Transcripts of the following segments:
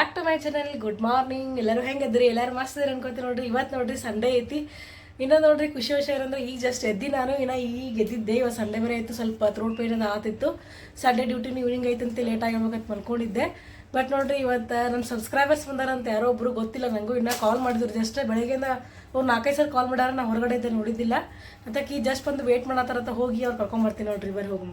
Back to my channel good morning ಎಲ್ಲರೂ ಹೆಂಗದ್ರಿ ಎಲ್ಲರೂ ಮಸ್ತ್ ಇದ್ರಿ ಅನ್ಕೋತೀನಿ ನೋಡ್ರಿ. ಇವತ್ತು ನೋಡ್ರಿ ಸಂಡೇ ಐತಿ. ಇನ್ನೂ ನೋಡ್ರಿ ಖುಷಿ ವಿಷಯ ಏನಂದ್ರೆ ಈಗ ಜಸ್ಟ್ ಎದ್ದಿ ನಾನು, ಇನ್ನ ಈಗ ಎದ್ದಿದ್ದೆ ಇವತ್ತು ಸಂಡೇ ಬೇರೆ ಆಯಿತು ಸ್ವಲ್ಪ ಥ್ರೋಟ್ ಪೇನ್ ಆತಿತ್ತು. ಸಂಡೇ ಡ್ಯೂಟಿ ಈವ್ನಿಂಗ್ ಅಂತ ಲೇಟ್ ಆಗಿರ್ಬೇಕಂತ ಮಲ್ಕೊಂಡಿದ್ದೆ. ಬಟ್ ನೋಡ್ರಿ ಇವತ್ತು ನನ್ನ ಸಬ್ಸ್ಕ್ರೈಬರ್ಸ್ ಬಂದಾರಂತ ಯಾರೋ ಒಬ್ರು ಗೊತ್ತಿಲ್ಲ ನನಗೂ ಇನ್ನೂ ಕಾಲ್ ಮಾಡಿದ್ರು ಜಸ್ಟ್ ಬೆಳಗ್ಗೆಯಿಂದ ಅವ್ರು ನಾಲ್ಕೈದು ಸಲ ಕಾಲ್ ಮಾಡ್ಯಾರ. ನಾ ಹೊರಗಡೆ ಇದ್ದೆ ನೋಡಿದ್ದಿಲ್ಲ. ಅದಕ್ಕೆ ಈ ಜಸ್ಟ್ ಬಂದು ವೇಟ್ ಮಾಡತ್ತಾರಂತ ಹೋಗಿ ಅವ್ರು ಕರ್ಕೊಂಬರ್ತೀನಿ ನೋಡ್ರಿ. ಬರ್ರಿ ಹೋಗಿ.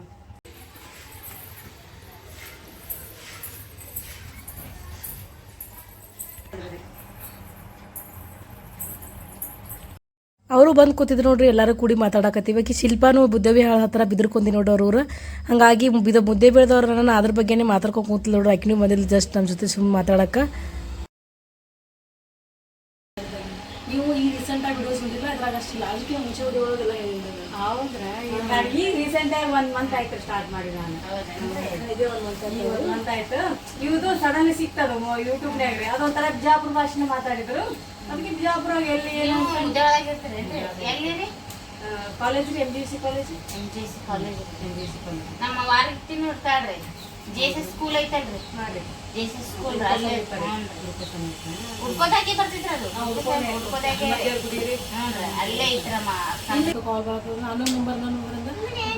ಅವರು ಬಂದು ಕೂತಿದ್ರು ನೋಡ್ರಿ, ಎಲ್ಲರೂ ಕೂಡಿ ಮಾತಾಡಕತ್ತೀವಿ. ಆಕಿ ಶಿಲ್ಪಾನು ಬುದ್ಧವಿ ಹತ್ರ ಬಿದ್ರಕೊಂಡಿ ನೋಡೋರು ಅವ್ರು ಹಂಗಾಗಿ ಬಿದ ಮುದ್ದೆ ಬೆಳೆದವ್ರು ನಾನು ಅದ್ರ ಬಗ್ಗೆನೇ ಮಾತಾಡ್ಕೊಂಡು ಕೂತಿಲ್ಲ ನೋಡ್ರಿ. ಆಕಿನೂ ಬಂದಿಲ್ಲ ಜಸ್ಟ್ ನಮ್ಮ ಜೊತೆ ಸುಮ್ಮನೆ ಮಾತಾಡಕ್ಕೆ ನೀವು ಈ ರೀಸೆಂಟ್ ಆಗಿ ವಿಡಿಯೋಸ್ ಅದಕ್ಕೆ ಮುಂಚೆ ಒಳಗೆಲ್ಲ ಹೇಳಿದ್ರು ಹೌದ್ರಾ? ಈಗ ರೀಸೆಂಟ್ ಆಗಿ ಒಂದ್ ಮಂತ್ ಆಯ್ತು ಸ್ಟಾರ್ಟ್ ಮಾಡಿ ನಾನು. ಇದೇ ಒಂದು ಮಂತ್ ಈ ಒಂದ್ ಮಂತ್ ಆಯ್ತು. ಇವ್ದು ಸಡನ್ಲಿ ಸಿಕ್ತದ ಯೂಟ್ಯೂಬ್ ನಾಗ ಅದೊಂಥರ ಬಿಜಾಪುರ ಭಾಷೆ ಮಾತಾಡಿದ್ರು. ಅದಕ್ಕೆ ಬಿಜಾಪುರ ಎಲ್ಲಿ ಏನು ಎಲ್ಲಿರಿ college M G C college M G C college M G C college ನಮ್ಮ ವಾರಕ್ಕೆ ನೋಡ್ತಾಳ್ರಿ ಜೆ ಎಸ್ ಎಸ್ ಸ್ಕೂಲ್ ಐತಲ್ರಿ ಮಾಡಿ ಜೆ ಎಸ್ ಎಸ್ ಸ್ಕೂಲ್ ಉಡ್ಕೋದಾಗೆ ಬರ್ತಿದ್ರ ಅದು. ಹ್ಞೂನ್ರಿ ಅಲ್ಲೇ ಐತ್ರಮ್ಮ ನಾನು ನಂಬರ್ ನನ್ನ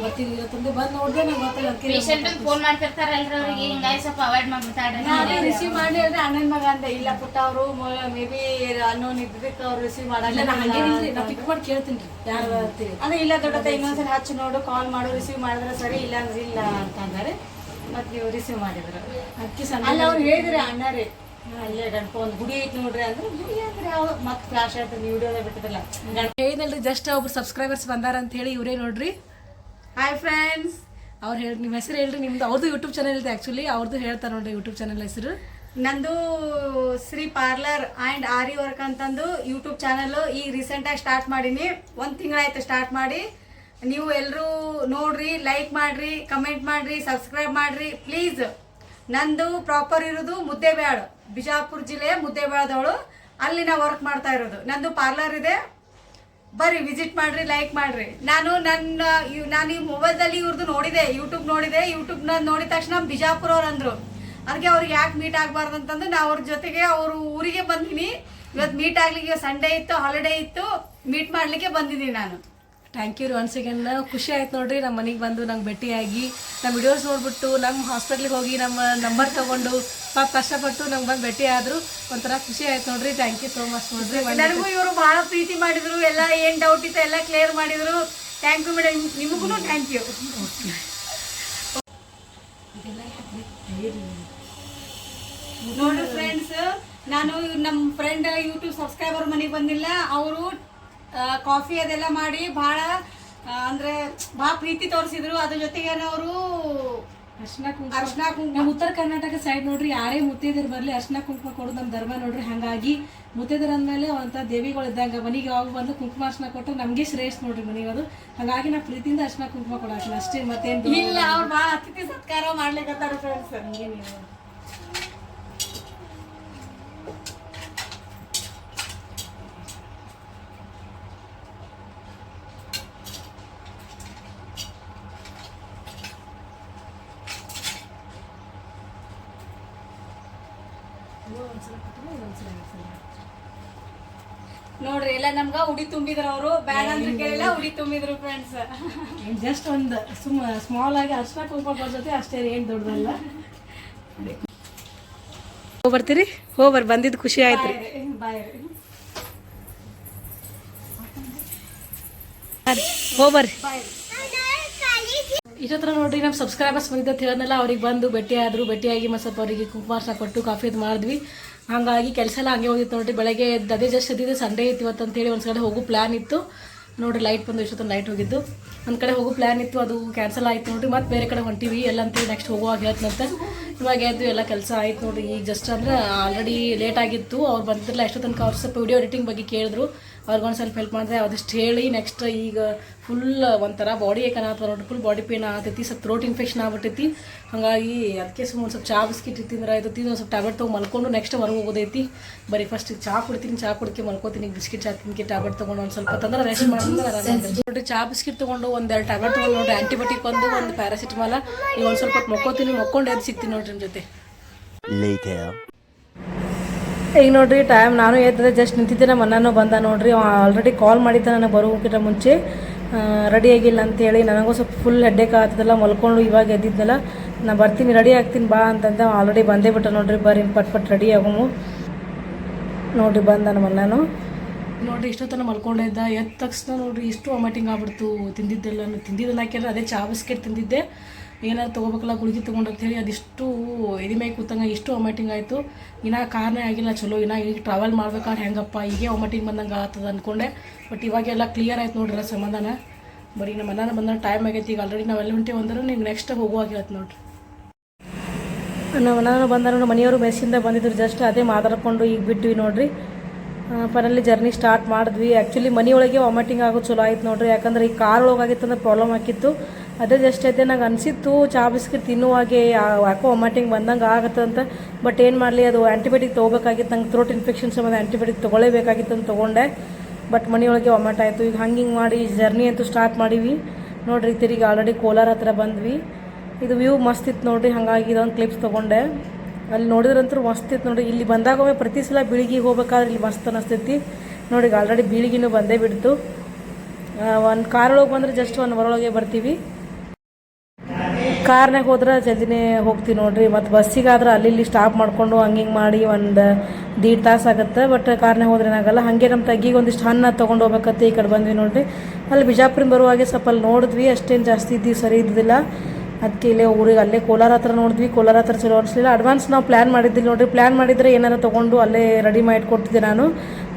ಬರ್ತೀನಿ. ಇವತ್ತೊಂದು ಬಂದು ನೋಡಿದೆ ನಂಗೆ ಗೊತ್ತಿಲ್ಲ. ಪೇಷಂಟ್ ಫೋನ್ ಮಾಡ್ತಿರ್ತಾರಲ್ರಿ ಅವ್ರಿಗೆ. ಹಿಂಗಾಗಿ ಸ್ವಲ್ಪ ಅವಾಯ್ಡ್ ಮಾಡ್ಬಿಡ್ತಾಳ್ರಿ ನಾನು ರಿಸೀವ್ ಮಾಡಿ ಅಂದ್ರೆ ಅಣ್ಣನ ಮಗ ಅಂದೆ ಇಲ್ಲ ಪುಟ್ಟ ಅವರು ಮೇ ಬಿ ಅನ್ನೋನ್ ಇದ್ದಕ್ಕೆ ಅವ್ರು ರಿಸೀವ್ ಇಲ್ಲ ನಾ ಹಂಗೇನಿಲ್ರಿ ನಾ ಪಿಕ್ ಮಾಡಿ ಕೇಳ್ತೀನಿ ಯಾರು ಅಂತೀರಿ? ಅಂದ್ರೆ ಇಲ್ಲ ದೊಡ್ಡತ ಇನ್ನೊಂದ್ಸಲ ಹಚ್ಚಿ ನೋಡು ಕಾಲ್ ಮಾಡು ರಿಸೀವ್ ಮಾಡಿದ್ರೆ ಸರಿ ಇಲ್ಲ ಅಂದ್ರೆ ಇಲ್ಲ ಅಂತ ಅಂದರೆ. ಮತ್ತೆ ಇವ್ರು ರಿಸೀವ್ ಮಾಡಿದ್ರು. ಅಕ್ಕಿ ಸಂದ ಅಲ್ಲ ಅವ್ರು ಹೇಳಿದ್ರೆ ಅಣ್ಣರೇ ಅಲ್ಲೇ ಗಣಪ ಒಂದು ಗುಡಿ ಐತಿ ನೋಡ್ರಿ ಅಂದ್ರೆ ಗುಡಿ ಅಂದ್ರೆ ಯಾವ ಮತ್ತೆ ಫ್ಲಾಶ್ ಆಯ್ತು ವಿಡಿಯೋದಾಗ ಬಿಟ್ಟಿದ್ರಲ್ಲ ಹೇಳಿದ್ನಲ್ರಿ ಜಸ್ಟ್ ಒಬ್ರು ಸಬ್ಸ್ಕ್ರೈಬರ್ಸ್ ಬಂದಾರ ಅಂತ ಹೇಳಿ ಇವರೇ ನೋಡ್ರಿ. ಹಾಯ್ ಫ್ರೆಂಡ್ಸ್ ಅವ್ರು ಹೇಳಿ ನಿಮ್ಮ ಹೆಸರು ಹೇಳ್ರಿ ನಿಮ್ದು ಅವ್ರದ್ದು ಯೂಟ್ಯೂಬ್ ಚಾನಲ್ ಇದೆ ಆ್ಯಕ್ಚುಲಿ ಅವ್ರದ್ದು ಹೇಳ್ತಾರೆ ನೋಡ್ರಿ ಯೂಟ್ಯೂಬ್ ಚಾನಲ್ ಹೆಸರು. ನಂದು Shri parlour and aari work ಅಂತಂದು ಯೂಟ್ಯೂಬ್ ಚಾನಲ್ ಈಗ ರೀಸೆಂಟಾಗಿ ಸ್ಟಾರ್ಟ್ ಮಾಡೀನಿ. ಒಂದು ತಿಂಗಳಾಯ್ತು ಸ್ಟಾರ್ಟ್ ಮಾಡಿ. ನೀವು ಎಲ್ಲರೂ ನೋಡ್ರಿ ಲೈಕ್ ಮಾಡ್ರಿ ಕಮೆಂಟ್ ಮಾಡ್ರಿ ಸಬ್ಸ್ಕ್ರೈಬ್ ಮಾಡ್ರಿ. ಪ್ಲೀಸ್ ನಂದು ಪ್ರಾಪರ್ ಇರೋದು ಮುದ್ದೇಬೇಳು ಬಿಜಾಪುರ ಜಿಲ್ಲೆ ಮುದ್ದೇಬ್ಯಾಳದವಳು. ಅಲ್ಲಿ ನಾ ವರ್ಕ್ ಮಾಡ್ತಾ ಇರೋದು. ನಂದು ಪಾರ್ಲರ್ ಇದೆ. ಬರ್ರಿ ವಿಸಿಟ್ ಮಾಡ್ರಿ ಲೈಕ್ ಮಾಡ್ರಿ. ನಾನು ನನ್ನ ನಾನು ಈ ಮೊಬೈಲ್ದಲ್ಲಿ ಇವ್ರದ್ದು ನೋಡಿದೆ ಯೂಟ್ಯೂಬ್ ನೋಡಿದೆ ಯೂಟ್ಯೂಬ್ನ ನೋಡಿದ ತಕ್ಷಣ ಬಿಜಾಪುರ ಅವ್ರು ಅಂದ್ರು. ಅದಕ್ಕೆ ಅವ್ರಿಗೆ ಯಾಕೆ ಮೀಟ್ ಆಗ್ಬಾರ್ದು ಅಂತಂದು ನಾ ಅವ್ರ ಜೊತೆಗೆ ಅವರು ಊರಿಗೆ ಬಂದಿನಿ. ಇವತ್ತು ಮೀಟ್ ಆಗ್ಲಿಕ್ಕೆ ಸಂಡೇ ಇತ್ತು ಹಾಲಿಡೇ ಇತ್ತು. ಮೀಟ್ ಮಾಡ್ಲಿಕ್ಕೆ ಬಂದಿದ್ದೀನಿ ನಾನು. ಥ್ಯಾಂಕ್ ಯು ರೀ ಒನ್ಸ್ ಅಗೇನ್ ಖುಷಿ ಆಯ್ತು ನೋಡ್ರಿ ನಮ್ಮ ಮನೆಗೆ ಬಂದು ನಂಗೆ ಭೇಟಿಯಾಗಿ. ನಮ್ಮ ವಿಡಿಯೋಸ್ ನೋಡ್ಬಿಟ್ಟು ನಮ್ಮ ಹಾಸ್ಪಿಟ್ಲಿಗೆ ಹೋಗಿ ನಮ್ಮ ನಂಬರ್ ತಗೊಂಡು ಪಾಪ ಕಷ್ಟಪಟ್ಟು ನಂಗೆ ಬಂದು ಭೇಟಿ ಆದ್ರು. ಒಂಥರ ಖುಷಿ ಆಯ್ತು ನೋಡ್ರಿ. ಥ್ಯಾಂಕ್ ಯು ಸೋ ಮಚ್ ನೋಡ್ರಿ. ಎಲ್ಲರಿಗೂ ಇವರು ಭಾಳ ಪ್ರೀತಿ ಮಾಡಿದ್ರು. ಎಲ್ಲ ಏನು ಡೌಟ್ ಇತ್ತು ಎಲ್ಲ ಕ್ಲಿಯರ್ ಮಾಡಿದ್ರು. ಥ್ಯಾಂಕ್ ಯು ಮೇಡಮ್ ನಿಮಗೂ ಥ್ಯಾಂಕ್ ಯು ನೋಡ್ರಿ ಫ್ರೆಂಡ್ಸ್ ನಾನು ನಮ್ಮ ಫ್ರೆಂಡ್ ಯೂಟ್ಯೂಬ್ ಸಬ್ಸ್ಕ್ರೈಬರ್ ಮನೆಗೆ ಬಂದಿಲ್ಲ. ಅವರು ಕಾಫಿ ಅದೆಲ್ಲ ಮಾಡಿ ಭಾಳ ಅಂದ್ರೆ ಭಾಳ ಪ್ರೀತಿ ತೋರಿಸಿದ್ರು. ಅದ್ರ ಜೊತೆಗೆ ಅವರು ಅರ್ಶನ ಕುಂಕುಮ. ಅರ್ಶಿನ ಕುಂಕುಮ. ನಮ್ಮ ಉತ್ತರ ಕರ್ನಾಟಕ ಸೈಡ್ ನೋಡ್ರಿ ಯಾರೇ ಮುತ್ತೈದರು ಬರಲಿ ಅರ್ಶನ ಕುಂಕುಮ ಕೊಡೋದು ನಮ್ಮ ಧರ್ಮ ನೋಡ್ರಿ ಹಾಗಾಗಿ ಮುತ್ತೈದರ ಅಂದಮೇಲೆ ಒಂಥ ದೇವಿಗಳು ಇದ್ದಂಗೆ. ಮನೆಗೆ ಅವಾಗ ಬಂದು ಕುಂಕುಮ ಅರ್ಶನ ಕೊಟ್ಟು ನಮಗೆ ಶ್ರೇಷ್ಠ ನೋಡ್ರಿ ಮನೆಗೆ ಅದು. ಹಾಗಾಗಿ ನಾ ಪ್ರೀತಿಯಿಂದ ಅರ್ಶನ ಕುಂಕುಮ ಕೊಡಾಕಿನ ಅಷ್ಟೇ ಮತ್ತೇನು ಇಲ್ಲ ಅವ್ರು ಭಾಳ ಅತಿಥಿ ಸತ್ಕಾರ ಮಾಡ್ಲಿಕ್ಕೆ ಫ್ರೆಂಡ್ಸ್ ನೋಡ್ರಿ ಎಲ್ಲ ನಮ್ಗ ಉಡಿ ತುಂಬಿದ್ರ ಅವರು. ಬ್ಯಾಡ ಅಂತ ಕೇಳಿಲ್ಲ ಉಡಿ ತುಂಬಿದ್ರು ಫ್ರೆಂಡ್ಸ್ ಜಸ್ಟ್ ಒಂದು ಸುಮ್ಮ ಸ್ಮಾಲ್ ಆಗಿ ಅರ್ಶನ ಕುಂಕುಮ ಜೊತೆ ಅಷ್ಟೇ ಏನ್ ದೊಡ್ಡದಲ್ಲ. ಹೋಗಿ ಬರ್ತೀರಿ? ಹೋಗ್ಬರ್ ಬಂದಿದ್ದು ಖುಷಿ ಆಯ್ತು. ರೀ ಬಾಯ್ ಹೋಗ್ಬರ್ರಿ ಇಷ್ಟತ್ರ ನೋಡ್ರಿ ನಮ್ಮ ಸಬ್ಸ್ಕ್ರೈಬರ್ಸ್ ಬಂದಿದ್ದ ಅಂತ ಹೇಳಿದ್ನಲ್ಲ ಅವ್ರಿಗೆ ಬಂದು ಭೇಟಿ ಆದ್ರು ಭೇಟಿಯಾಗಿ ಮತ್ತು ಸ್ವಲ್ಪ ಅವರಿಗೆ ಕುಂಕುಮಾರ್ಸ ಕೊಟ್ಟು ಕಾಫಿ ಅದು ಮಾಡಿದ್ವಿ. ಹಾಗಾಗಿ ಕೆಲಸ ಎಲ್ಲ ಹಂಗೆ ಹೋಗಿತ್ತು ನೋಡ್ರಿ. ಬೆಳಗ್ಗೆ ಎದ್ದು ಅದೇ ಜಸ್ಟ್ ಇದ್ದಿದ್ದು ಸಂಡೇ ಇತ್ತು ಇವತ್ತು ಅಂತೇಳಿ ಒಂದು ಕಡೆ ಹೋಗೋ ಪ್ಲ್ಯಾನ್ ಇತ್ತು. ನೋಡ್ರಿ ಲೈಟ್ ಬಂದು ಇಷ್ಟೊತ್ತು ಲೈಟ್ ಹೋಗಿದ್ದು. ಒಂದು ಕಡೆ ಹೋಗೋ ಪ್ಲ್ಯಾನ್ ಇತ್ತು, ಅದು ಕ್ಯಾನ್ಸಲ್ ಆಯ್ತು ನೋಡ್ರಿ. ಮತ್ತೆ ಬೇರೆ ಕಡೆ ಹೊಂಟಿವಿ, ಎಲ್ಲ ಅಂತೇಳಿ ನೆಕ್ಸ್ಟ್ ಹೋಗುವಾಗ ಹೇಳ್ತಂತೆ ಇವಾಗ ಎದ್ದು ಎಲ್ಲ ಕೆಲಸ ಆಯ್ತು ನೋಡ್ರಿ. ಈಗ ಜಸ್ಟ್ ಅಂದ್ರೆ ಆಲ್ರೆಡಿ ಲೇಟ್ ಆಗಿತ್ತು. ಅವ್ರು ಬಂದಿರಲಿಲ್ಲ ಎಷ್ಟೊತ್ತನಕ ತನಕ ಅವ್ರು ಸ್ವಲ್ಪ ವಿಡಿಯೋ ಎಡಿಟಿಂಗ್ ಬಗ್ಗೆ ಕೇಳಿದ್ರು. ಅವ್ರಿಗೊಂದು ಸ್ವಲ್ಪ ಹೆಲ್ಪ್ ಮಾಡಿದ್ರೆ ಅದಿಷ್ಟು ಹೇಳಿ ನೆಕ್ಸ್ಟ್ ಈಗ ಫುಲ್ ಒಂಥರ ಬಾಡಿ ಏಕನಾಥ ನೋಡಿ ಫುಲ್ ಬಾಡಿ ಪೇನ್ ಆಗ್ತೈತಿ ಸ್ವಲ್ಪ ಥ್ರೋಟ್ ಇನ್ಫೆಕ್ಷನ್ ಆಗ್ಬಿಟ್ಟೈತಿ. ಹಾಗಾಗಿ ಅದಕ್ಕೆ ಸುಮ್ಮನೆ ಒಂದು ಸ್ವಲ್ಪ ಚಾ ಬಿಸ್ಕಿಟ್ ತಿಂದ್ರೆ ಆಯ್ತು ತಿಂದು ಒಂದು ಸ್ವಲ್ಪ ಟ್ಯಾಬ್ಲೆಟ್ ತೊಗೊಂಡು ಮಲ್ಕೊಂಡು ನೆಕ್ಸ್ಟ್ ಹೊರಗೆ ಹೋಗೋದೈತಿ. ಬರೀ ಫಸ್ಟ್ ಚಾ ಕುಡ್ತೀನಿ, ಚಾ ಕುಡ್ಕೆ ಮಲ್ಕೋತೀನಿ ಬಿಸ್ಕಿಟ್ ಚಾ ತಿನ್ಕೆ ಟ್ಯಾಬ್ಲೆಟ್ ತೊಗೊಂಡು ಒಂದು ಸ್ವಲ್ಪ ತಂದ್ರೆ ರೆಸ್ಟ್ ಮಾಡಿದ್ರೆ ನೋಡಿ ಚಾ ಬಿಸ್ಕಿಟ್ ತೊಗೊಂಡು ಒಂದೆರಡು ಟ್ಯಾಬ್ಲೆಟ್ ತೊಗೊಂಡು ನೋಡಿ ಆಂಟಿಬಯೋಟಿಕ್ ಒಂದು ಒಂದು ಪ್ಯಾರಾಸಿಟಮಾಲ ಈಗ ಒಂದು ಸ್ವಲ್ಪ ಮಕ್ಕೋತೀನಿ, ಮಕ್ಕೊಂಡು ಎದ್ದು ಸಿಗ್ತೀನಿ ನೋಡ್ರಿ ನಿಮ್ಮ ಜೊತೆ. ಈಗ ನೋಡ್ರಿ ಟೈಮ್ ನಾನು ಏತದೆ ಜಸ್ಟ್ ನಿಂತಿದ್ದೆ ನಮ್ಮ ಅಣ್ಣನೂ ಬಂದ ನೋಡ್ರಿ ಆಲ್ರೆಡಿ ಕಾಲ್ ಮಾಡಿದ್ದ ನನಗೆ ಬರೋಕ್ಕಿಂತ ಮುಂಚೆ. ರೆಡಿ ಆಗಿಲ್ಲ ಅಂತ ಹೇಳಿ ನನಗೂ ಸ್ವಲ್ಪ ಫುಲ್ ಹೆಡ್ಡೇಕ್ ಆಗ್ತದಲ್ಲ, ಮಲ್ಕೊಂಡು ಇವಾಗ ಎದ್ದಿದ್ನಲ್ಲ ನಾ ಬರ್ತೀನಿ ರೆಡಿ ಆಗ್ತೀನಿ, ಬಾ ಅಂತಂದ ಆಲ್ರೆಡಿ ಬಂದೇ ಬಿಟ್ಟ ನೋಡ್ರಿ, ಬರ್ರಿ, ಪಟ್ ಪಟ್ ರೆಡಿ ಆಗಮು ನೋಡ್ರಿ, ಬಂದ ನಮ್ಮ ಅಣ್ಣನು ನೋಡ್ರಿ, ಇಷ್ಟೊತ್ತನ ಮಲ್ಕೊಂಡೆ ಇದ್ದ, ಎದ್ದ ತಕ್ಷಣ ನೋಡ್ರಿ, ಇಷ್ಟು ವಾಮಿಟಿಂಗ್ ಆಗ್ಬಿಡ್ತು ತಿಂದಿದ್ದೆಲ್ಲ ತಿಂದಿದ್ದಲ್ಲ ಯಾಕೆಂದ್ರೆ ಅದೇ ಚಾ ಬಿಸ್ಕೆಟ್ ತಿಂದಿದ್ದೆ. ಏನಾರು ತೊಗೋಬೇಕಲ್ಲ ಗುಳಿಗೆ ತೊಗೊಂಡು ಅಂತೇಳಿ ಅದಿಷ್ಟು ಇದು ಮೇಲೆ ಕೂತಂಗ ಇಷ್ಟು ವಾಮಿಟಿಂಗ್ ಆಯಿತು. ಇನ್ನ ಕಾರನೇ ಆಗಿಲ್ಲ, ಚಲೋ, ಇನ್ನ ಈಗ ಟ್ರಾವೆಲ್ ಮಾಡ್ಬೇಕಾದ್ರೆ ಹೆಂಗಪ್ಪ, ಹೀಗೆ ವಾಮಿಟಿಂಗ್ ಬಂದಂಗೆ ಆಗ್ತದ ಅಂದ್ಕೊಂಡೆ ಬಟ್ ಇವಾಗೆಲ್ಲ ಕ್ಲಿಯರ್ ಆಯ್ತು ನೋಡ್ರಿ ಸಮಾಧಾನ. ಬರೀ ನಮ್ಮ ಮನೆಯ ಬಂದ ಟೈಮ್ ಆಗೈತಿ, ಈಗ ಆಲ್ರೆಡಿ ನಾವೆಲ್ಲ ಹೊಂಟಿ ಬಂದ್ರೆ, ನೀವು ನೆಕ್ಸ್ಟ್ ಹೋಗುವಾಗಿರತ್ತೆ ನೋಡ್ರಿ. ನಮ್ಮ ಮನೆಯವರು ಬಂದರು ನಮ್ಮ ಮನೆಯವರು ಮೆಸ್ಸಿಂದ ಬಂದಿದ್ರು ಜಸ್ಟ್ ಅದೇ ಮಾತಾಡ್ಕೊಂಡು ಈಗ ಬಿಟ್ವಿ ನೋಡ್ರಿ. ಫೈನಲಿ ಜರ್ನಿ ಸ್ಟಾರ್ಟ್ ಮಾಡಿದ್ವಿ. ಆ್ಯಕ್ಚುಲಿ ಮನೆಯೊಳಗೆ ವಾಮಿಟಿಂಗ್ ಆಗೋದು ಚಲೋ ಆಯ್ತು ನೋಡ್ರಿ. ಯಾಕಂದ್ರೆ ಈ ಕಾರ್ ಒಳಗಾಗಿತ್ತು ಅಂದ್ರೆ ಪ್ರಾಬ್ಲಮ್ ಆಗಿತ್ತು. ಅದೇ ಜಸ್ಟ್ ಐತೆ ನಂಗೆ ಅನಿಸಿತ್ತು, ಚಾ ಬಿಸ್ಕಿಟ್ ತಿನ್ನುವಾಗೆ ಯಾಕೋ ವಾಮಿಟಿಂಗ್ ಬಂದಂಗೆ ಅಂತ. ಬಟ್ ಏನು ಮಾಡಲಿ, ಅದು ಆ್ಯಂಟಿಬಯೋಟಿಕ್ ತೊಗೋಬೇಕಾಗಿತ್ತು, ನಂಗೆ ಥ್ರೋಟ್ ಇನ್ಫೆಕ್ಷನ್ ಸಂಬಂಧ ಆ್ಯಂಟಿಬಯೋಟಿಕ್ ತೊಗೊಳ್ಳೇಬೇಕಾಗಿತ್ತು ಅಂತ ತೊಗೊಂಡೆ. ಬಟ್ ಮನೆಯೊಳಗೆ ವಾಮಿಟ್ ಆಯಿತು. ಈಗ ಹಂಗೆ ಹಿಂಗೆ ಮಾಡಿ ಜರ್ನಿ ಅಂತೂ ಸ್ಟಾರ್ಟ್ ಮಾಡೀವಿ. ನೋಡ್ರಿ, ತಿರುಗಿ ಆಲ್ರೆಡಿ ಕೋಲಾರ ಹತ್ರ ಬಂದ್ವಿ. ಇದು ವ್ಯೂ ಮಸ್ತ್ ಇತ್ತು ನೋಡ್ರಿ, ಹಾಗಾಗಿ ಇದೊಂದು ಕ್ಲಿಪ್ಸ್ ತೊಗೊಂಡೆ. ಅಲ್ಲಿ ನೋಡಿದ್ರಂತೂ ಮಸ್ತ್ ಇತ್ತು ನೋಡಿ ಇಲ್ಲಿ ಬಂದಾಗೊಮ್ಮೆ ಪ್ರತಿ ಸಲ ಬೀಳಿಗೆ ಹೋಗ್ಬೇಕಾದ್ರೆ ಇಲ್ಲಿ ಮಸ್ತ್ ಅನ್ನಿಸ್ತೈತಿ ನೋಡಿ, ಈಗ ಆಲ್ರೆಡಿ ಬೀಳಿಗೆನೂ ಬಂದೇ ಬಿಡ್ತು. ಒಂದು ಕಾರೊಳಗೆ ಬಂದರೆ ಜಸ್ಟ್ ಒಂದು ಹೊರೊಳಗೆ ಬರ್ತೀವಿ. ಕಾರ್ನಾಗ ಹೋದ್ರೆ ಜಲ್ದಿನೇ ಹೋಗ್ತೀವಿ ನೋಡ್ರಿ. ಮತ್ತು ಬಸ್ಸಿಗಾದ್ರೆ ಅಲ್ಲಿ ಇಲ್ಲಿ ಸ್ಟಾಪ್ ಮಾಡಿಕೊಂಡು ಹಂಗೆ ಮಾಡಿ ಒಂದು ದೀಡ್ ತಾಸು ಆಗುತ್ತೆ. ಬಟ್ ಕಾರ್ನಾಗ ಹೋದ್ರೆ ಏನಾಗಲ್ಲ. ಹಾಗೆ ನಮ್ಮ ತಗ್ಗಿಗೆ ಒಂದಿಷ್ಟು ಹಣ್ಣ ತೊಗೊಂಡು ಹೋಗ್ಬೇಕತ್ತೆ ಈ ಕಡೆ ಬಂದ್ವಿ ನೋಡ್ರಿ. ಅಲ್ಲಿ ಬಿಜಾಪುರಿಂದ ಬರುವಾಗೆ ಸ್ವಲ್ಪ ಅಲ್ಲಿ ನೋಡಿದ್ವಿ. ಅಷ್ಟೇನು ಜಾಸ್ತಿ ಇದ್ದೀವಿ ಸರಿ ಇದ್ದಿಲ್ಲ ಅದಕ್ಕೆ ಇಲ್ಲೇ ಊರಿಗೆ, ಅಲ್ಲೇ ಕೋಲಾರ ಹತ್ರ ನೋಡಿದ್ವಿ, ಕೋಲಾರ ಹತ್ರ ಚಲೋ ಅನಿಸ್ಲಿಲ್ಲ. ಅಡ್ವಾನ್ಸ್ ನಾವು ಪ್ಲ್ಯಾನ್ ಮಾಡಿದ್ದಿಲ್ಲ ನೋಡ್ರಿ. ಪ್ಲ್ಯಾನ್ ಮಾಡಿದರೆ ಏನಾರು ತೊಗೊಂಡು ಅಲ್ಲೇ ರೆಡಿ ಮಾಡಿಕೊಡ್ತಿದ್ದೆ ನಾನು.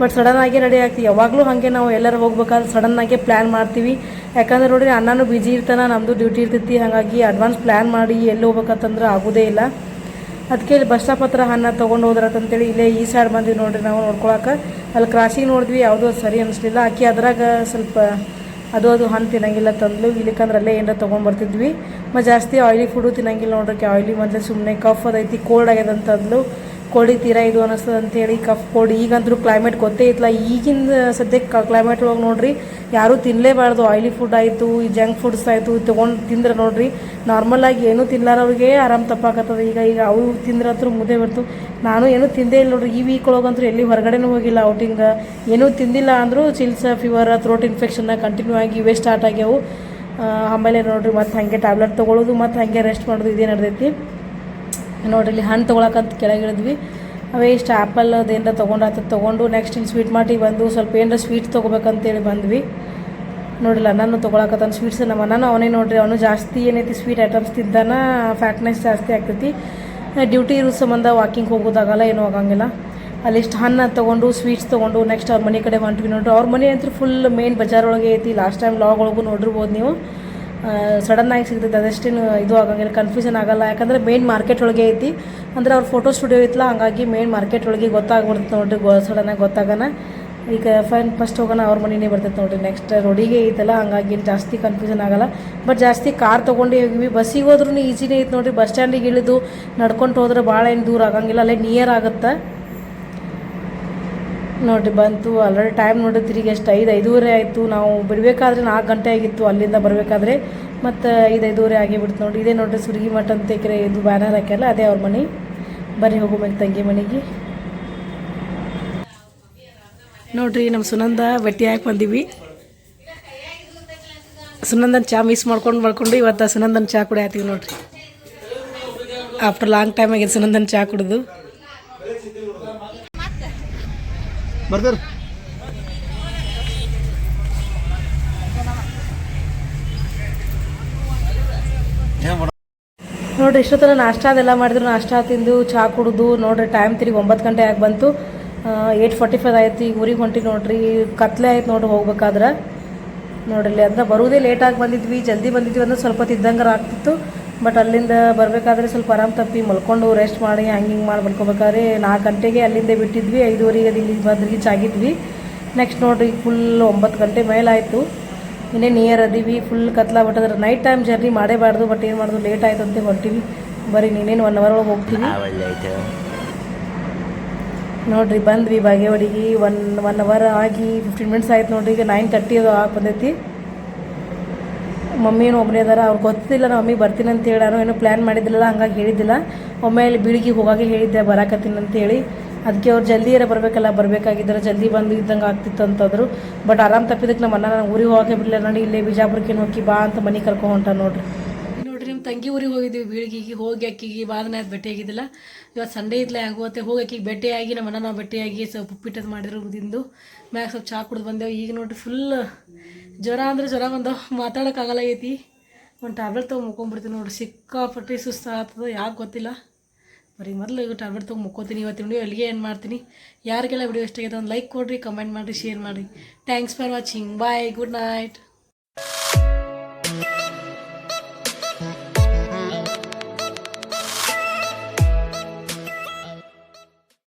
ಬಟ್ ಸಡನ್ ಆಗಿ ರೆಡಿ ಆಗ್ತೀವಿ ಯಾವಾಗಲೂ ಹಾಗೆ ನಾವು ಎಲ್ಲರೂ ಹೋಗ್ಬೇಕಾದ್ರೆ ಸಡನ್ ಆಗಿ ಪ್ಲ್ಯಾನ್ ಮಾಡ್ತೀವಿ. ಯಾಕಂದ್ರೆ ನೋಡಿರಿ, ಅಣ್ಣನೂ ಬಿಜಿ ಇರ್ತಾನೆ ನಮ್ಮದು ಡ್ಯೂಟಿ ಇರ್ತೈತಿ. ಹಾಗಾಗಿ ಅಡ್ವಾನ್ಸ್ ಪ್ಲ್ಯಾನ್ ಮಾಡಿ ಎಲ್ಲಿ ಹೋಗ್ಬೇಕಂತಂದ್ರೆ ಆಗೋದೇ ಇಲ್ಲ. ಅದಕ್ಕೆ ಇಲ್ಲಿ ಬಸ್ ಸ್ಟಾಪ್ ಹತ್ರ ಅನ್ನ ತೊಗೊಂಡು ಹೋದ್ರಂತೇಳಿ ಇಲ್ಲೇ ಈ ಸೈಡ್ ಬಂದ್ವಿ ನೋಡಿರಿ ನಾವು ನೋಡ್ಕೊಳಕ್ಕೆ ಅಲ್ಲಿ ಕ್ರಾಸಿಗೆ ನೋಡಿದ್ವಿ, ಯಾವುದೂ ಸರಿ ಅನಿಸ್ಲಿಲ್ಲ. ಆಕೆ ಅದ್ರಾಗ ಸ್ವಲ್ಪ ಅದು ಅದು ಹಣ್ಣು ತಿನ್ನಂಗಿಲ್ಲ ತಂದ್ಲು ಇಲ್ಲಿಕಂದ್ರೆ ಅಲ್ಲೇ ಏನಾರ ತೊಗೊಂಡು ಬರ್ತಿದ್ವಿ ಮತ್ತು ಜಾಸ್ತಿ ಆಯ್ಲಿ ಫುಡ್ಡು ತಿನ್ನಂಗಿಲ್ಲ ನೋಡ್ರಿ ಆಯ್ಲಿ ಮೊದಲೇ ಸುಮ್ಮನೆ ಕಫ್ ಅದೈತಿ ಕೋಲ್ಡ್ ಆಗ್ಯದ ಅಂತಂದ್ಲು ತೀರ ಇದು ಅನಿಸ್ತದೆ ಅಂತೇಳಿ, ಕಫ್ ಕೊಡಿ ಈಗಂದ್ರೂ ಕ್ಲೈಮೇಟ್ ಗೊತ್ತೇ ಇತ್ತಲ್ಲ ಈಗಿನ ಸದ್ಯಕ್ಕೆ ಕ್ಲೈಮೇಟ್ ಒಳಗೆ ನೋಡ್ರಿ, ಯಾರೂ ತಿನ್ನಲೇಬಾರ್ದು ಆಯಿಲಿ ಫುಡ್ ಆಯಿತು, ಈ ಜಂಕ್ ಫುಡ್ಸ್ ಆಯಿತು ತೊಗೊಂಡು ತಿಂದ್ರೆ ನೋಡ್ರಿ ನಾರ್ಮಲಾಗಿ ಏನೂ ತಿನ್ನಲಾರವ್ರಿಗೆ ಆರಾಮ್ ತಪ್ಪಾಕತ್ತದ. ಈಗ ಈಗ ಅವು ತಿಂದ್ರಂತೂ ಮುದ್ದೆ ಬರ್ತು. ನಾನು ಏನೂ ತಿಂದೇ ಇಲ್ಲ ನೋಡ್ರಿ. ಈ ವೀಕ್ ಒಳಗಂತೂ ಎಲ್ಲಿ ಹೊರಗಡೆನೂ ಹೋಗಿಲ್ಲ ಔಟಿಂಗ್ ಏನೂ ತಿಂದಿಲ್ಲ ಅಂದರೂ ಚಿಲ್ಸ ಫೀವರ್ ಥ್ರೋಟ್ ಇನ್ಫೆಕ್ಷನ್ನ ಕಂಟಿನ್ಯೂ ಆಗಿ ಇವೇ ಸ್ಟಾರ್ಟ್ ಆಗ್ಯಾವು. ಆಮೇಲೆ ನೋಡ್ರಿ ಮತ್ತು ಹಾಗೆ ಟ್ಯಾಬ್ಲೆಟ್ ತೊಗೊಳೋದು, ಮತ್ತು ಹಾಗೆ ರೆಸ್ಟ್ ಮಾಡೋದು, ಇದೇ ನಡೆದೈತಿ. ನೋಡ್ರಿ ಇಲ್ಲಿ ಹಣ್ಣು ತೊಗೊಳಕಂತ ಕೆಳಗಿಳಿದ್ವಿ ಅವೇ ಇಷ್ಟು ಆ್ಯಪಲ್ ಅದೇನಾರ ತೊಗೊಂಡಾತ ತೊಗೊಂಡು ನೆಕ್ಸ್ಟ್ ಇಲ್ಲಿ ಸ್ವೀಟ್ ಮಾರ್ಟಿಗೆ ಬಂದು ಸ್ವಲ್ಪ ಏನಾರ ಸ್ವೀಟ್ ತೊಗೋಬೇಕಂತೇಳಿ ಬಂದ್ವಿ. ನೋಡಿಲ್ಲ ನಾನು ತೊಗೊಳಕತ್ತಾನ ಸ್ವೀಟ್ಸ್ ನಮ್ಮ ನಾನು ಅವನೇ ನೋಡ್ರಿ, ಅವನು ಜಾಸ್ತಿ ಏನೈತಿ ಸ್ವೀಟ್ ಐಟಮ್ಸ್ ತಿಂದಾನ ಫ್ಯಾಟ್ನೆಸ್ ಜಾಸ್ತಿ ಆಗ್ತೈತಿ. ಡ್ಯೂಟಿ ಇರೋ ಸಂಬಂಧ ವಾಕಿಂಗ್ ಹೋಗೋದಾಗಲ್ಲ, ಏನೂ ಆಗಂಗಿಲ್ಲ. ಅಲ್ಲಿ ಅಲ್ಲಿಷ್ಟು ಹಣ್ಣು ತೊಗೊಂಡು ಸ್ವೀಟ್ಸ್ ತೊಗೊಂಡು ನೆಕ್ಸ್ಟ್ ಅವ್ರ ಮನೆ ಕಡೆ ಹೊಂಟ್ವಿ ನೋಡ್ರಿ. ಅವ್ರ ಮನೆ ಅಂತೂ ಫುಲ್ ಮೇನ್ ಬಜಾರ್ ಒಳಗೆ ಐತಿ ಲಾಸ್ಟ್ ಟೈಮ್ ಲಾಗ್ ಒಳಗೂ ನೋಡಿರ್ಬೋದು ನೀವು. ಸಡನ್ ಆಗಿ ಸಿಗ್ತೈತೆ ಅದಷ್ಟೇನು ಇದು ಆಗಂಗಿಲ್ಲ ಕನ್ಫ್ಯೂಷನ್ ಆಗಲ್ಲ. ಯಾಕಂದ್ರೆ ಮೇನ್ ಮಾರ್ಕೆಟ್ ಒಳಗೆ ಐತಿ. ಅಂದ್ರೆ ಅವ್ರ ಫೋಟೋ ಸ್ಟುಡಿಯೋ ಐತಲ್ಲ ಹಂಗಾಗಿ ಮೇನ್ ಮಾರ್ಕೆಟ್ ಒಳಗೆ ಗೊತ್ತಾಗ್ಬಿಡ್ತು ನೋಡ್ರಿ ಸಡನ್ ಸಡನ್ನಾಗಿ ಗೊತ್ತಾಗನ. ಈಗ ಫೈನ್ ಫಸ್ಟ್ ಹೋಗೋಣ, ಅವ್ರ ಮನೆಯೇ ಬರ್ತೈತೆ ನೋಡ್ರಿ ನೆಕ್ಸ್ಟ್ ರೋಡಿಗೆ ಐತಲ್ಲ, ಹಂಗಾಗಿ ಜಾಸ್ತಿ ಕನ್ಫ್ಯೂಷನ್ ಆಗಲ್ಲ. ಬಟ್ ಜಾಸ್ತಿ ಕಾರ್ ತೊಗೊಂಡು ಹೋಗಿವಿ, ಬಸ್ಸಿಗೆ ಹೋದ್ರೂ ಈಸಿನೇ ಐತೆ ನೋಡ್ರಿ ಬಸ್ ಸ್ಟ್ಯಾಂಡಿಗೆ ಇಳಿದು ನಡ್ಕೊಂಡು ಹೋದ್ರೆ ಭಾಳ ಏನು ದೂರ ಆಗಂಗಿಲ್ಲ, ಅಲ್ಲೇ ನಿಯರ್ ಆಗುತ್ತೆ. ನೋಡ್ರಿ, ಬಂತು ಆಲ್ರೆಡಿ ಟೈಮ್ ನೋಡಿದ್ರಿ ಈಗ ಎಷ್ಟು, ಐದು, ಐದೂವರೆ ಆಯಿತು. ನಾವು ಬಿಡಬೇಕಾದ್ರೆ ನಾಲ್ಕು ಗಂಟೆ ಆಗಿತ್ತು ಅಲ್ಲಿಂದ ಬರಬೇಕಾದ್ರೆ. ಮತ್ತು ಐದು, ಐದೂವರೆ ಆಗಿಬಿಡ್ತು ನೋಡಿ ಇದೇ ನೋಡ್ರಿ, ಸುರ್ಗಿ ಮಠ ಅಂತ ಇಕ್ಕರೆ ಇದು ಬ್ಯಾನರ್ ಹಾಕ್ಯಲ್ಲ ಅದೇ ಅವ್ರ ಮನೆ. ಬರ್ರಿ, ಹೋಗ್ಬೇಕು ತಂಗಿ ಮನೆಗೆ. ನೋಡ್ರಿ ನಮ್ಮ ಸುನಂದ ಭೇಟಿ ಹಾಕಿ ಬಂದೀವಿ. ಸುನಂದನ್ ಚಾ ಮಿಸ್ ಮಾಡ್ಕೊಂಡು ಮಾಡ್ಕೊಂಡು ಇವತ್ತು ಸುನಂದನ್ ಚಾ ಕುಡಿಯತ್ತೀವಿ ನೋಡ್ರಿ. ಆಫ್ಟರ್ ಲಾಂಗ್ ಟೈಮ್ ಆಗಿದೆ ಸುನಂದನ್ ಚಾ ಕುಡಿದು. ಬರ್ತಾರ. ನೋಡ್ರಿ ಇಷ್ಟೊತ್ತರ ನಾಷ್ಟ ಅದೆಲ್ಲ ಮಾಡಿದ್ರು. ನಾಷ್ಟ ತಿಂದು ಚಹಾ ಕುಡಿದು, ನೋಡ್ರಿ ಟೈಮ್ ತಿರುಗಿ ಒಂಬತ್ತು ಗಂಟೆ ಆಗಿ ಬಂತು. ಏಯ್ಟ್ ಫಾರ್ಟಿ ಫೈವ್ ಆಯ್ತು. ಈಗ ಊರಿಗೆ ಹೊಂಟಿ ನೋಡ್ರಿ. ಕತ್ಲೆ ಆಯ್ತು ನೋಡ್ರಿ ಹೋಗ್ಬೇಕಾದ್ರೆ. ನೋಡ್ರಿ ಅಲ್ಲಿ ಅಂದ್ರೆ ಬರುವುದೇ ಲೇಟಾಗಿ ಬಂದಿದ್ವಿ, ಜಲ್ದಿ ಬಂದಿದ್ವಿ ಅಂದ್ರೆ ಸ್ವಲ್ಪ ತಿದ್ದಂಗಾರ ಆಗ್ತಿತ್ತು. ಬಟ್ ಅಲ್ಲಿಂದ ಬರಬೇಕಾದ್ರೆ ಸ್ವಲ್ಪ ಆರಾಮ್ ತಪ್ಪಿ ಮಲ್ಕೊಂಡು ರೆಸ್ಟ್ ಮಾಡಿ ಹಂಗೆ ಹಿಂಗೆ ಮಾಡಿ ಮಲ್ಕೊಬೇಕಾದ್ರೆ ನಾಲ್ಕು ಗಂಟೆಗೆ ಅಲ್ಲಿಂದ ಬಿಟ್ಟಿದ್ವಿ. ಐದುವರೆಗೆ ಅದು ಇಲ್ಲಿ ಬಂದು ರೀಚ್ ಆಗಿದ್ವಿ. ನೆಕ್ಸ್ಟ್ ನೋಡಿರಿ ಫುಲ್ ಒಂಬತ್ತು ಗಂಟೆ ಮೇಲಾಯಿತು. ಇನ್ನೇ ನಿಯರ್ ಅದೀವಿ ಫುಲ್ ಕತ್ಲ ಅದ್ರ ನೈಟ್ ಟೈಮ್ ಜರ್ನಿ ಮಾಡೇಬಾರ್ದು ಬಟ್ ಏನು ಮಾಡೋದು ಲೇಟ್ ಆಯಿತು ಅಂತ ಹೊರಟಿವಿ. ಬರೀ ನೀನೇನು ಒನ್ ಅವರ್ ಒಳಗೆ ಹೋಗ್ತೀವಿ. ನೋಡಿರಿ ಬಂದ್ವಿ ಬಾಗೇವಾಡಿಗೆ. ಒನ್ ಒನ್ ಅವರ್ ಆಗಿ ಫಿಫ್ಟೀನ್ ಮಿನಿಟ್ಸ್ ಆಯ್ತು ನೋಡಿರಿ. ಈಗ ನೈನ್ ತರ್ಟಿ ಅದು ಆಗಿ ಬಂದೈತಿ. ಮಮ್ಮಿನೂ ಒಬ್ಬನೇ ಅದಾರ ಅವ್ರು ಗೊತ್ತಿಲ್ಲ ನಮ್ಮ ಮಮ್ಮಿ ಬರ್ತೀನಿ ಅಂತ ಹೇಳಿ, ನಾನು ಏನೋ ಪ್ಲ್ಯಾನ್ ಮಾಡಿದ್ದಿಲ್ಲ ಹಂಗಾಗಿ ಹೇಳಿದ್ದಿಲ್ಲ. ಒಮ್ಮೆ ಇಲ್ಲಿ ಬೀಳಿಗೆ ಹೋಗಾಗೆ ಹೇಳಿದ್ದೆ, ಬರಾಕತ್ತೀನಿ ಅಂತ ಹೇಳಿ. ಅದಕ್ಕೆ ಅವ್ರು ಜಲ್ದಿಯರ ಬರಬೇಕಲ್ಲ, ಬರಬೇಕಾಗಿದ್ದಾರೆ ಜಲ್ದಿ ಬಂದು ಇದ್ದಂಗೆ ಆಗ್ತಿತ್ತು ಅಂತಂದ್ರು. ಬಟ್ ಆರಾಮ್ ತಪ್ಪಿದಕ್ಕೆ ನಮ್ಮ ಅಣ್ಣ ನಾನು ಊರಿಗೆ ಹೋಗಕ್ಕೆ ಬಿಡಲಿಲ್ಲ. ನೋಡಿ, ಇಲ್ಲೇ ಬಿಜಾಪುರಕ್ಕೆ ಹೋಗಿ ಬಾ ಅಂತ ಮನೆ ಕರ್ಕೊಂಡು ಹೊಂಟ ನೋಡ್ರಿ. ತಂಗಿ ಊರಿಗೆ ಹೋಗಿದ್ವಿ, ಬೀಳಿಗೆಗೆ ಹೋಗಿ ಅಕ್ಕಿಗೆ ಬಾದನ ಭೇಟಿಯಾಗಿದ್ದಿಲ್ಲ ಇವತ್ತು ಸಂಡೇ ಇದ್ಲ ಆಗುವತ್ತೆ ಹೋಗಿ ಅಕ್ಕಿಗೆ ಭೇಟಿಯಾಗಿ ನಮ್ಮ ಅಣ್ಣ ನಾವು ಭೇಟಿಯಾಗಿ ಸ್ವಲ್ಪ ಉಪ್ಪಿಟ್ಟದು ಮಾಡಿದ್ರು ಉದಿಂದು ಮ್ಯಾಗ ಸ್ವಲ್ಪ ಚಾ ಕುಡ್ದು ಬಂದೆವು. ಈಗ ನೋಡ್ರಿ ಫುಲ್ ಜ್ವರ ಅಂದ್ರೆ ಜ್ವರ ಬಂದವು. ಮಾತಾಡೋಕ್ಕಾಗಲ್ಲ ಐತಿ ಒಂದು ಟ್ಯಾಬ್ಲೆಟ್ ತೊಗೊಂಡು ಮುಕ್ಕೊಂಬಿಡ್ತೀನಿ ನೋಡ್ರಿ. ಸಿಕ್ಕಾಪಟ್ಟೆ ಸುಸ್ತು ಆಗ್ತದೆ ಯಾಕೆ ಗೊತ್ತಿಲ್ಲ. ಬರೀ ಮೊದಲು ಈಗ ಟ್ಯಾಬ್ಲೆಟ್ ತೊಗೊಂಡು ಮುಕ್ಕೋತೀನಿ. ಇವತ್ತಿನ ವಿಡಿಯೋ ಅಲ್ಲಿಗೆ ಏನು ಮಾಡ್ತೀನಿ? ಯಾರಿಗೆಲ್ಲ ವಿಡಿಯೋ ಇಷ್ಟ ಆಗಿದೆ ಒಂದು ಲೈಕ್ ಕೊಡಿರಿ ಕಮೆಂಟ್ ಮಾಡಿರಿ ಶೇರ್ ಮಾಡಿರಿ. Thanks for watching bye good night